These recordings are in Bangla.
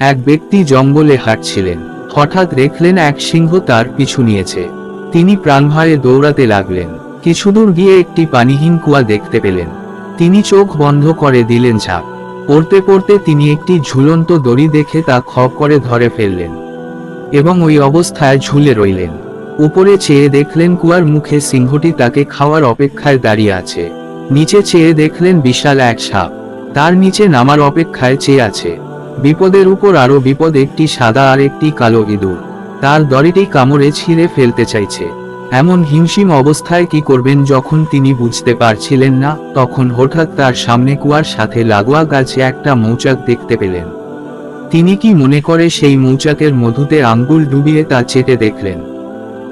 এক ব্যক্তি জঙ্গলে হাঁটছিলেন। হঠাৎ দেখলেন এক সিংহ তার পিছু নিয়েছে। তিনি প্রাণভয়ে দৌড়াতে লাগলেন। কিছুদূর গিয়ে একটি পানিহীন কুয়া দেখতে পেলেন। তিনি চোখ বন্ধ করে দিলেন ঝাঁপ। পড়তে পড়তে তিনি একটি ঝুলন্ত দড়ি দেখে তা খপ করে ধরে ফেললেন এবং ওই অবস্থায় ঝুলে রইলেন। উপরে চেয়ে দেখলেন কুয়ার মুখে সিংহটি তাকে খাওয়ার অপেক্ষায় দাঁড়িয়ে আছে। নিচে চেয়ে দেখলেন বিশাল এক সাপ। তার নিচে নামার অপেক্ষায় চেয়ে আছে। বিপদের উপর আরও বিপদ, একটি সাদা আর একটি কালো ইঁদুর। তার দড়িটি কামড়ে ছিঁড়ে ফেলতে চাইছে। এমন হিমশিম অবস্থায় কি করবেন যখন তিনি বুঝতে পারছিলেন না? তখন হঠাৎ তার সামনে কুয়ার সাথে লাগোয়া গাছে একটা মৌচাক দেখতে পেলেন। তিনি কি মনে করে সেই মৌচাকের মধুতে আঙ্গুল ডুবিয়ে তা চেটে দেখলেন?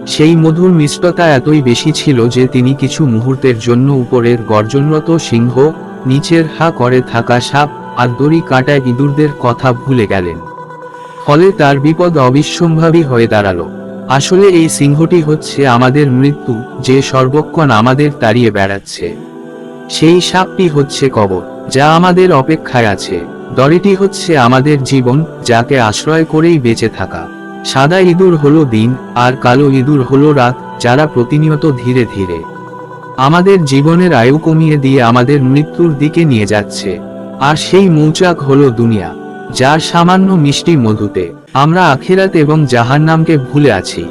সেই মধুর মিষ্টতা এতই বেশি ছিল যে তিনি কিছু মুহূর্তের জন্য উপরের গর্জনরত সিংহ, নিচের হা করে থাকা সাপ আর দড়ি কাটা ইঁদুরদের কথা ভুলে গেলেন। ফলে তার বিপদ অবিসম্ভাবী হয়ে দাঁড়াল। আসলে এই সিংহটি হচ্ছে আমাদের মৃত্যু, যে সর্বক্ষণ আমাদের তাড়িয়ে বেড়াচ্ছে। সেই সাপটি হচ্ছে কবর, যা আমাদের অপেক্ষায় আছে। দড়িটি হচ্ছে আমাদের জীবন, যাকে আশ্রয় করেই বেঁচে থাকা। সাদা ইঁদুর হলো দিন, আর কালো ইঁদুর হলো রাত, যারা প্রতিনিয়ত ধীরে ধীরে আমাদের জীবনের আয়ু কমিয়ে দিয়ে আমাদের মৃত্যুর দিকে নিয়ে যাচ্ছে। আর সেই মৌচাক হলো দুনিয়া, যার সামান্য মিষ্টি মধুতে আমরা আখেরাত এবং জাহান্নামকে ভুলে আছি।